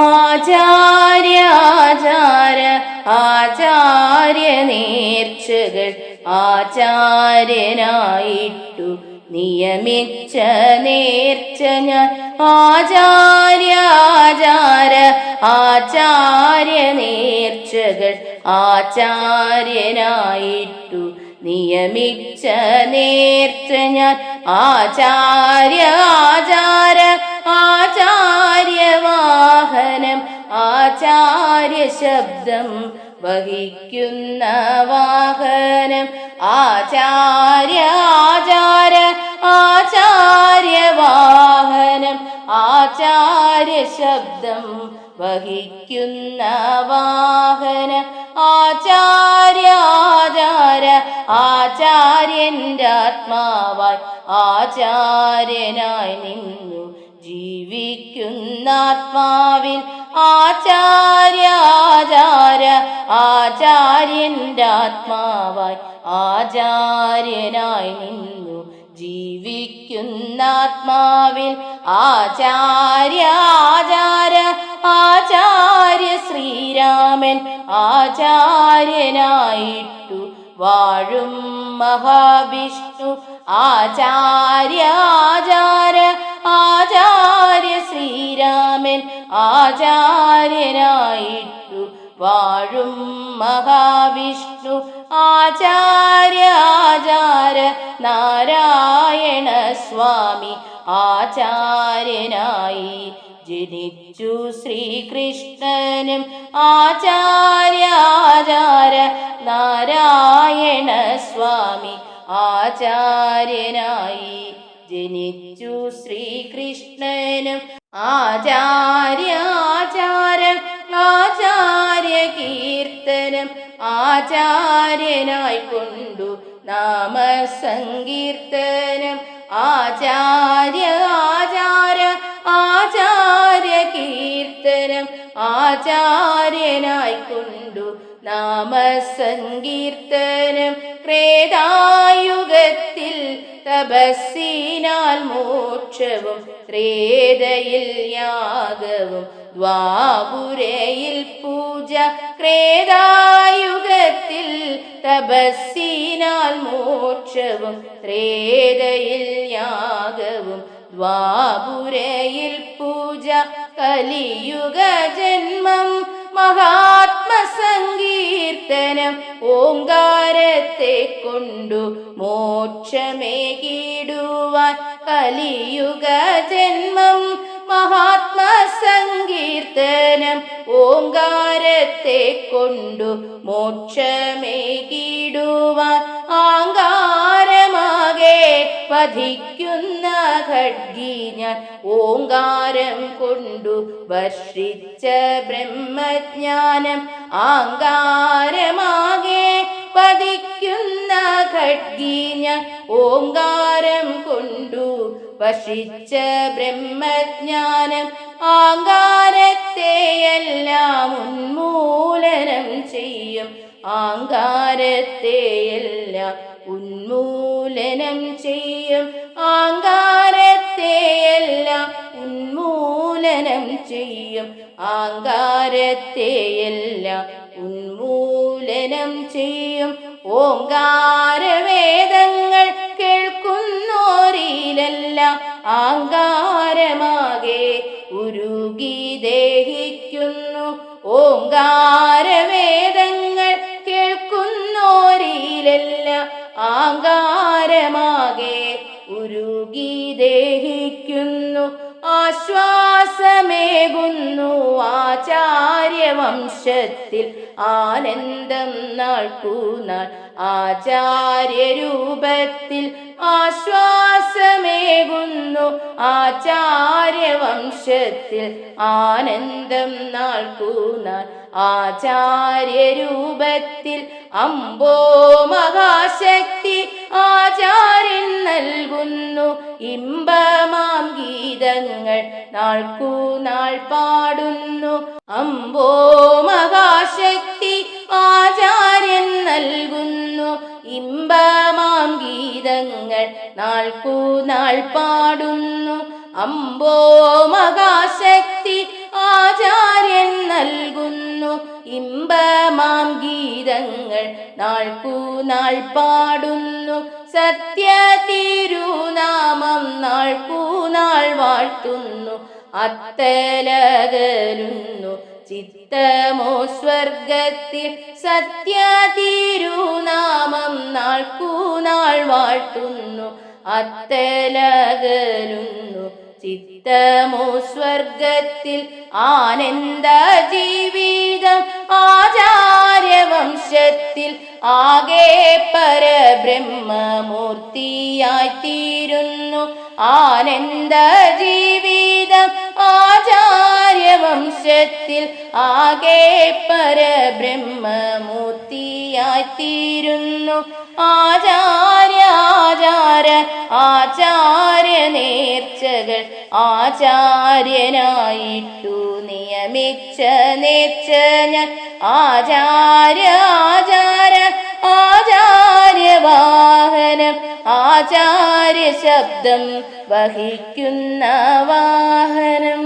ആചാര്യ ആചാര ആചാര്യ നേർച്ചകൾ ആചാര്യനായിട്ടു നിയമിച്ച നേർച്ച ഞാൻ. ആചാര്യ ആചാര ആചാര്യ നേർച്ചകൾ ആചാര്യനായിട്ടു നിയമിച്ച നേർച്ച ഞാൻ. ആചാര്യ ആചാര വാഹനം ആചാര്യ ശബ്ദം വഹിക്കുന്ന വാഹനം. ആചാര്യ ആചാര ആചാര്യ വാഹനം. ആചാര്യ ശബ്ദം വഹിക്കുന്ന വാഹനം. ആചാര്യ ആചാര ആചാര്യന്റെ ആത്മാവായി ആചാര്യനായി നിന്നു ജീവിക്കുന്ന ആത്മാവിൽ ആചാര്യ ആചാര ആചാര്യന്റെ ആത്മാവായി ആചാര്യനായി നിന്നു. ജീവിക്കുന്ന ആത്മാവിൽ ആചാര്യ ആചാര ആചാര്യ ശ്രീരാമൻ ആചാര്യനായിട്ടു വാഴും മഹാവിഷ്ണു. ആചാര്യ ആചാര്യനായിട്ടു വാഴും മഹാവിഷ്ണു. ആചാര്യ ആചാര നാരായണ സ്വാമി ആചാര്യനായി ജനിച്ചു ശ്രീകൃഷ്ണനും. ആചാര്യ ആചാര നാരായണ സ്വാമി ആചാര്യനായി ജനിച്ചു ശ്രീകൃഷ്ണനും. ആചാര്യ ആചാര ആചാര്യ കീർത്തനം ആചാര്യനായി കൊണ്ടു നാമ സങ്കീർത്തനം ആചാര്യ ആചാര ആചാര്യ കീർത്തനം ആചാര്യനായി കൊണ്ടു നാമ സങ്കീർത്തനം ക്രേതായുഗത്തിൽ തപസ്സിനാൽ മോക്ഷവും ത്രേതയിൽ യാഗവും ദ്വാപുരയിൽ പൂജ ക്രേതായുഗത്തിൽ തപസ്സിനാൽ മോക്ഷവും ത്രേതയിൽ യാഗവും ദ്വാപുരയിൽ പൂജ കലിയുഗ ജന്മം മഹാത്മസങ്കീർത്തനം ഓങ്കാരത്തെ കൊണ്ടു മോക്ഷമേകിടുവാൻ കലിയുഗ ജന്മം. മഹാത്മസങ്കീർത്തനം ഓങ്കാരത്തെ കൊണ്ടു മോക്ഷമേകിടുവാൻ ആങ്കാരമാകെ വധിക്കുന്ന ഖഡ്ഗി ഞാൻ ഓങ്കാരം കൊണ്ടു വർഷിച്ച ബ്രഹ്മജ്ഞാനം ആങ്കാരമാകെ പതിക്കുന്ന ഖഡ്ഗി ഞാൻ ഓങ്കാരം കൊണ്ടു വർഷിച്ച ബ്രഹ്മജ്ഞാനം ആങ്കാരത്തെയെല്ലാം ഉന്മൂലനം ചെയ്യും. ആങ്കാരത്തെയെല്ലാം ഉന്മൂലനം ചെയ്യും. ഓങ്കാരവേദങ്ങൾ കേൾക്കുന്നോരിലെല്ലാം. ആങ്കാരമാകെ ഉരുകി ദേഹിക്കുന്നു. ഓങ്കാരവേദങ്ങൾ കേൾക്കുന്നോരിലെല്ലാം. ആങ്കാരമാകെ ഉരുകി ദേഹിക്കുന്നു. ആശ്വാസമേകുന്നു ആചാര്യവംശത്തിൽ ആനന്ദം നാൾക്കുനാൾ. ആചാര്യരൂപത്തിൽ ആശ്വാസമേകുന്നു ആചാര്യവംശത്തിൽ ആനന്ദം നാൾക്കുനാൾ. ആചാര്യരൂപത്തിൽ അമ്പോ മഹാശക്തി ആചാര്യൻ നൽകുന്നു. ഇമ്പമാം ഗീതങ്ങൾ നാൾക്കൂ നാൾ പാടുന്നു. അമ്പോ മഹാശക്തി ആചാര്യൻ നൽകുന്നു. ഇമ്പമാം ഗീതങ്ങൾ നാൾക്കൂ നാൾ പാടുന്നു. അമ്പോ മഹാശക്തി ആചാര്യൻ നൽകുന്നു. ഇമ്പമാം ഗീതങ്ങൾ നാൾക്കൂ നാൾ പാടുന്നു. സത്യ തിരുനാമം പൂനാൾ നാൾ വാഴ്ത്തുന്നു അത്തലകരുന്നു ചിത്തമോ സ്വർഗത്തിൽ സത്യ തിരുനാമം പൂനാൾ നാൾ വാഴ്ത്തുന്നു അത്തലകരുന്നു ചിത്തമോ സ്വർഗത്തിൽ ആനന്ദ ജീവിതം ആചാര്യവംശത്തിൽ ആകെ പരബ്രഹ്മമൂർത്തിയായി തീരുന്നു ആനന്ദ ജീവിതം ആചാര്യവംശത്തിൽ ആകെ പരബ്രഹ്മമൂർത്തിയായിത്തീരുന്നു. ആചാര്യ ആചാര ആചാര്യ നേർച്ചകൾ ആചാര്യനായിട്ടു നിയമിച്ച നേർച്ച ഞാൻ. ആചാര്യ ആചാര ആചാര്യ വാഹനം ആചാര്യ ശബ്ദം വഹിക്കുന്ന വാഹനം.